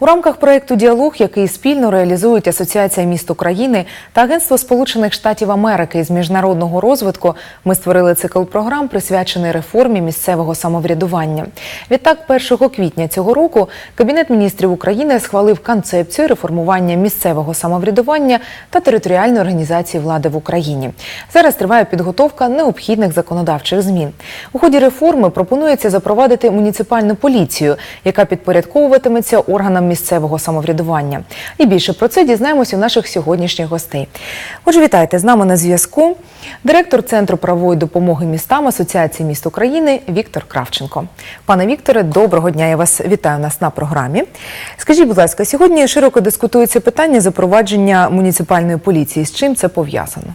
У рамках проєкту Діалог, який спільно реалізують Асоціація міст України та Агентство Сполучених Штатів Америки з міжнародного розвитку, ми створили цикл програм, присвячений реформі місцевого самоврядування. Відтак, 1 квітня цього року Кабінет міністрів України схвалив концепцію реформування місцевого самоврядування та територіальної організації влади в Україні. Зараз триває підготовка необхідних законодавчих змін. У ході реформи пропонується запровадити муніципальну поліцію, яка підпорядковуватиметься органам місцевого самоврядування. І більше про це дізнаємося у наших сьогоднішніх гостей. Отже, вітайте з нами на зв'язку. Директор Центру правової допомоги містам Асоціації міст України Віктор Кравченко. Пане Вікторе, доброго дня. Я вас вітаю нас на програмі. Скажіть, будь ласка, сьогодні широко дискутується питання запровадження муніципальної поліції. З чим це пов'язано?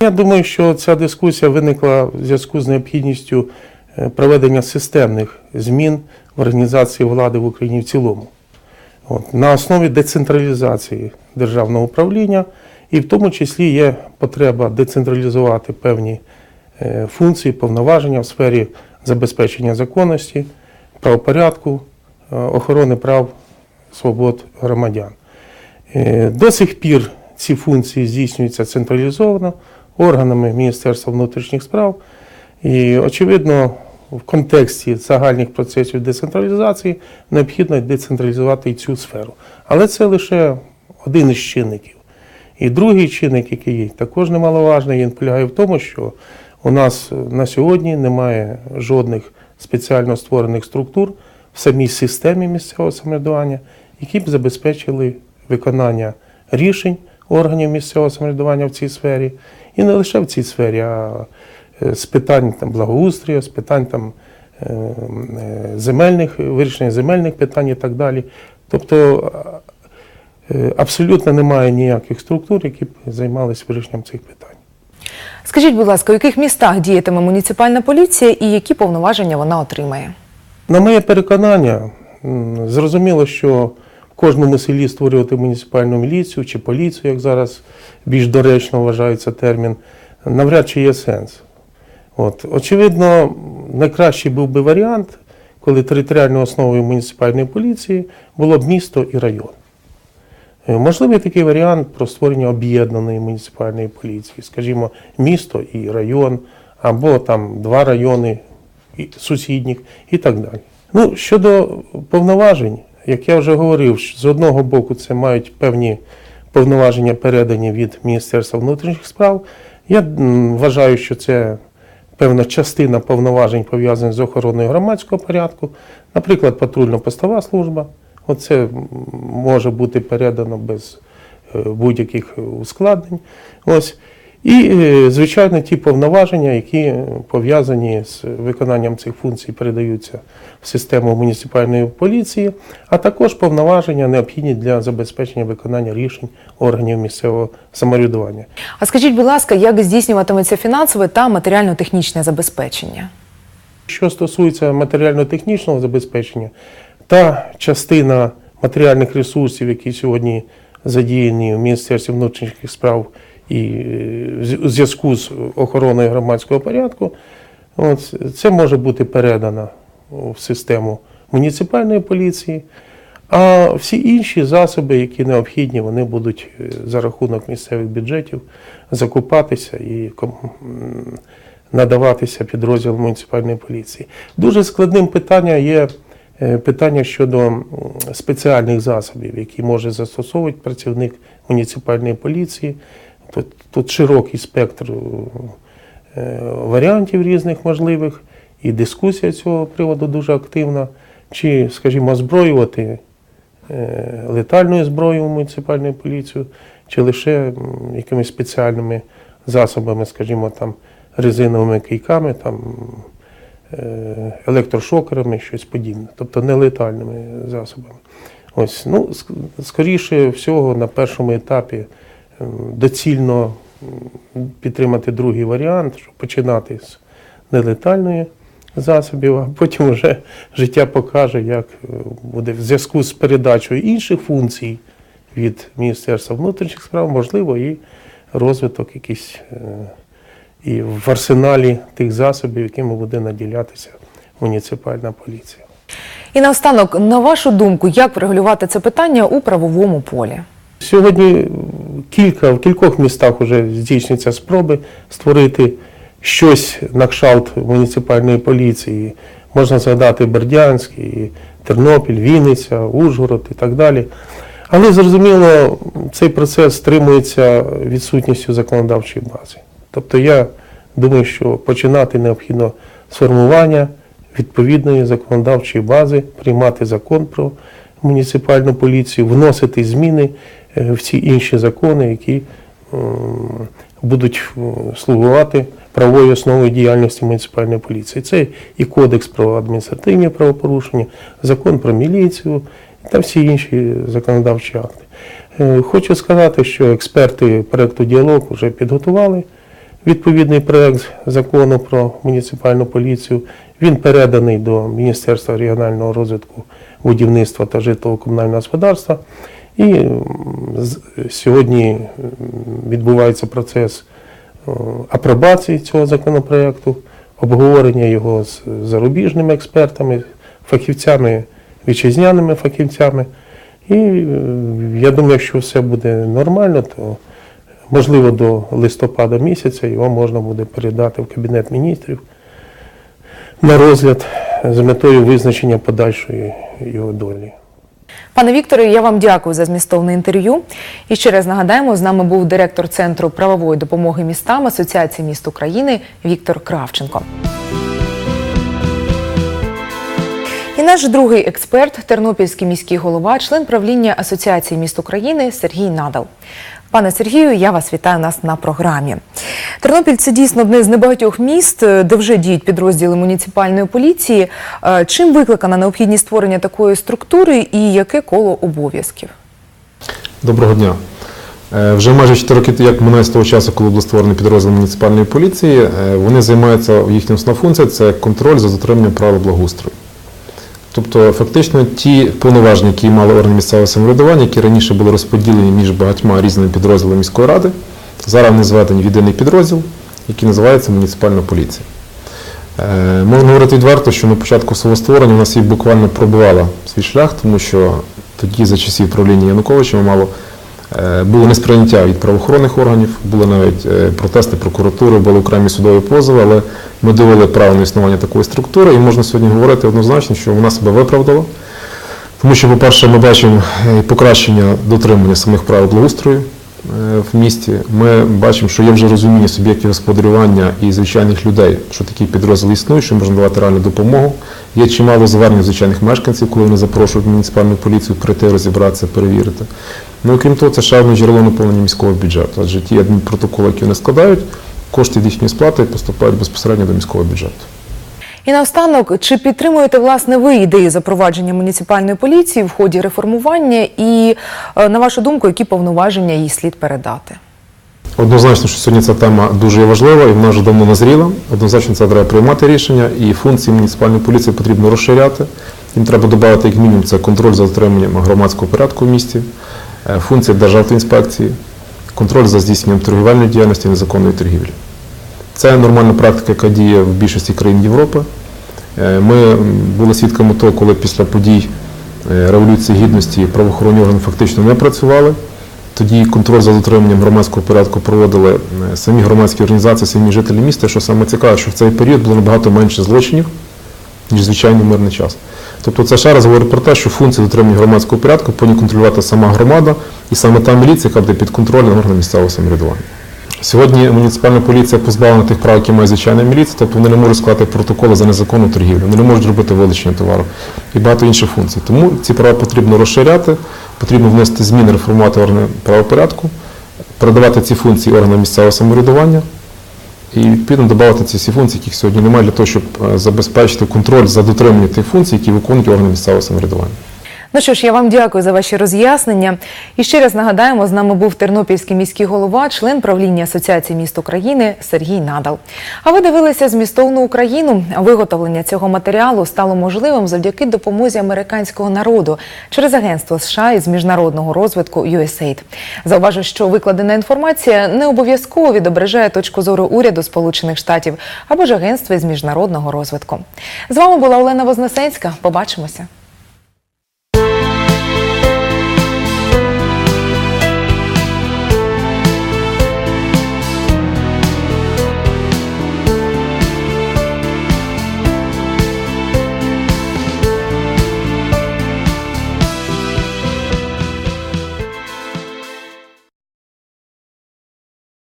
Я думаю, що ця дискусія виникла в зв'язку з необхідністю е, проведення системних змін в організації влади в Україні в цілому. От, на основі децентралізації державного управління, і в тому числі є потреба децентралізувати певні е, функції, повноваження в сфері забезпечення законності, правопорядку, е, охорони прав свобод громадян. Е, До сих пір ці функції здійснюються централізовано органами Міністерства внутрішніх справ. І, очевидно, в контексті загальних процесів децентралізації необхідно децентралізувати і цю сферу. Але це лише один із чинників. І другий чинник, який є також немаловажний, він полягає в тому, що у нас на сьогодні немає жодних спеціально створених структур в самій системі місцевого самоврядування, які б забезпечили виконання рішень органів місцевого самоврядування в цій сфері, і не лише в цій сфері, а е, з питань там, благоустрою, з питань там, е, е, земельних, вирішення земельних питань і так далі. Тобто е, абсолютно немає ніяких структур, які б займалися вирішенням цих питань. Скажіть, будь ласка, у яких містах діятиме муніципальна поліція і які повноваження вона отримає? На моє переконання, зрозуміло, що в кожному селі створювати муніципальну міліцію чи поліцію, як зараз більш доречно вважається термін, навряд чи є сенс. От. Очевидно, найкращий був би варіант, коли територіальною основою муніципальної поліції було б місто і район. Е, Можливий такий варіант про створення об'єднаної муніципальної поліції, скажімо, місто і район, або там два райони сусідніх і так далі. Ну, щодо повноважень, як я вже говорив, з одного боку це мають певні повноваження передані від Міністерства внутрішніх справ. Я вважаю, що це певна частина повноважень пов'язаних з охороною громадського порядку, наприклад, патрульно-постова служба. Оце може бути передано без е, будь-яких ускладнень. Ось. І, е, звичайно, ті повноваження, які е, пов'язані з виконанням цих функцій, передаються в систему муніципальної поліції, а також повноваження необхідні для забезпечення виконання рішень органів місцевого самоврядування. А скажіть, будь ласка, як здійснюватиметься фінансове та матеріально-технічне забезпечення? Що стосується матеріально-технічного забезпечення, та частина матеріальних ресурсів, які сьогодні задіяні в Міністерстві внутрішніх справ і е, в зв'язку з охороною громадського порядку, от, це може бути передано в систему муніципальної поліції. А всі інші засоби, які необхідні, вони будуть е, за рахунок місцевих бюджетів закупатися і надаватися підрозділам муніципальної поліції. Дуже складним питанням є е, питання щодо спеціальних засобів, які може застосовувати працівник муніципальної поліції. Тут, тут широкий спектр е, варіантів різних можливих, і дискусія цього приводу дуже активна. Чи, скажімо, озброювати е, летальною зброєю муніципальну поліцію, чи лише якимись спеціальними засобами, скажімо, там резиновими кийками, там, е, електрошокерами, щось подібне, тобто нелетальними засобами. Ось, ну, скоріше всього, на першому етапі доцільно підтримати другий варіант, щоб починати з нелетальної засобів, а потім вже життя покаже, як е, буде в зв'язку з передачею інших функцій від Міністерства внутрішніх справ, можливо, і розвиток якийсь е, і в арсеналі тих засобів, якими буде наділятися муніципальна поліція. І наостанок, на вашу думку, як врегулювати це питання у правовому полі? Сьогодні кілька, в кількох містах вже здійснюються спроби створити щось на кшталт муніципальної поліції. Можна згадати Бердянськ, і Тернопіль, Вінниця, Ужгород і так далі. Але зрозуміло, цей процес стримується відсутністю законодавчої бази. Тобто я думаю, що починати необхідно з формування відповідної законодавчої бази, приймати закон про муніципальну поліцію, вносити зміни е, в ці інші закони, які будуть е, слугувати правовою основою діяльності муніципальної поліції. Це і Кодекс про адміністративні правопорушення, закон про міліцію та всі інші законодавчі акти. Е, Хочу сказати, що експерти проекту діалог вже підготували відповідний проект закону про муніципальну поліцію. Він переданий до Міністерства регіонального розвитку, будівництва та житлово-комунального господарства. І сьогодні відбувається процес апробації цього законопроекту, обговорення його з зарубіжними експертами, фахівцями, вітчизняними фахівцями. І е, я думаю, якщо все буде нормально, то можливо до листопада місяця його можна буде передати в Кабінет міністрів на розгляд з метою визначення подальшої його долі. Пане Вікторе, я вам дякую за змістовне інтерв'ю. І ще раз нагадаємо, з нами був директор Центру правової допомоги містам Асоціації міст України Віктор Кравченко. І наш другий експерт, тернопільський міський голова, член правління Асоціації міст України Сергій Надал. Пане Сергію, я вас вітаю нас на програмі. Тернопіль це дійсно одне з небагатьох міст, е, де вже діють підрозділи муніципальної поліції. Е, Чим викликана необхідність створення такої структури і яке коло обов'язків? Доброго дня. Е, Вже майже 4 роки, як минає з того часу, коли був створений підрозділ муніципальної поліції, вони займаються, їхня основна функція це контроль за дотриманням правил благоустрою. Тобто, фактично, ті повноваження, які мали органи місцевого самоврядування, які раніше були розподілені між багатьма різними підрозділами міської ради, зараз вони зведені в єдиний підрозділ, який називається муніципальна поліція. Е, Можна говорити відверто, що на початку свого створення у нас її буквально пробувала свій шлях, тому що тоді за часів правління Януковича мало е, було несприйняття від правоохоронних органів, були навіть е, протести прокуратури, були окремі судові позови, але ми довели право на існування такої структури, і можна сьогодні говорити однозначно, що вона себе виправдала. Тому що, по-перше, ми бачимо е, покращення дотримання самих правил благоустрою е, в місті. Ми бачимо, що є вже розуміння суб'єктів господарювання і звичайних людей, що такий підрозділ існує, що можна давати реальну допомогу. Є чимало звернень звичайних мешканців, коли вони запрошують муніципальну поліцію прийти, розібратися, перевірити. Ну, окрім того, це ще одне джерело наповнення міського бюджету. Адже ті адмінпротоколи, які вони складають, кошти їхньої сплати поступають безпосередньо до міського бюджету. І наостанок, чи підтримуєте власне ви ідею запровадження муніципальної поліції в ході реформування? І е, на вашу думку, які повноваження їй слід передати? Однозначно, що сьогодні ця тема дуже важлива і вона вже давно назріла. Однозначно, це треба приймати рішення, і функції муніципальної поліції потрібно розширяти. Їм треба додати, як мінімум, це контроль за дотриманням громадського порядку в місті, е, функція Державтоінспекції, контроль за здійсненням торгівельної діяльності незаконної торгівлі. Це нормальна практика, яка діє в більшості країн Європи. Е, Ми були свідками того, коли після подій е, Революції Гідності правоохоронні органи фактично не працювали. Тоді контроль за дотриманням громадського порядку проводили е, самі громадські організації, самі жителі міста. Що саме цікаве, що в цей період було набагато менше злочинів, ніж звичайний мирний час. Тобто це ще раз говорить про те, що функцію дотримання громадського порядку повинні контролювати сама громада і саме та міліція, яка буде під контролем органів місцевого самоврядування. Сьогодні муніципальна поліція позбавлена тих прав, які має звичайна міліція, тобто вони не можуть складати протоколи за незаконну торгівлю, вони не можуть робити вилучення товару і багато інших функцій. Тому ці права потрібно розширяти, потрібно вносити зміни, реформувати органи правопорядку, передавати ці функції органам місцевого самоврядування і відповідно додати ці всі функції, яких сьогодні немає, для того, щоб е, забезпечити контроль за дотриманням тих функцій, які виконують органи місцевого самоврядування. Ну що ж, я вам дякую за ваші роз'яснення. І ще раз нагадаємо, з нами був тернопільський міський голова, член правління Асоціації міст України Сергій Надал. А ви дивилися змістовну Україну. Виготовлення цього матеріалу стало можливим завдяки допомозі американського народу через агентство США із міжнародного розвитку USAID. Зауважу, що викладена інформація не обов'язково відображає точку зору уряду Сполучених Штатів або ж агентства із міжнародного розвитку. З вами була Олена Вознесенська. Побачимося.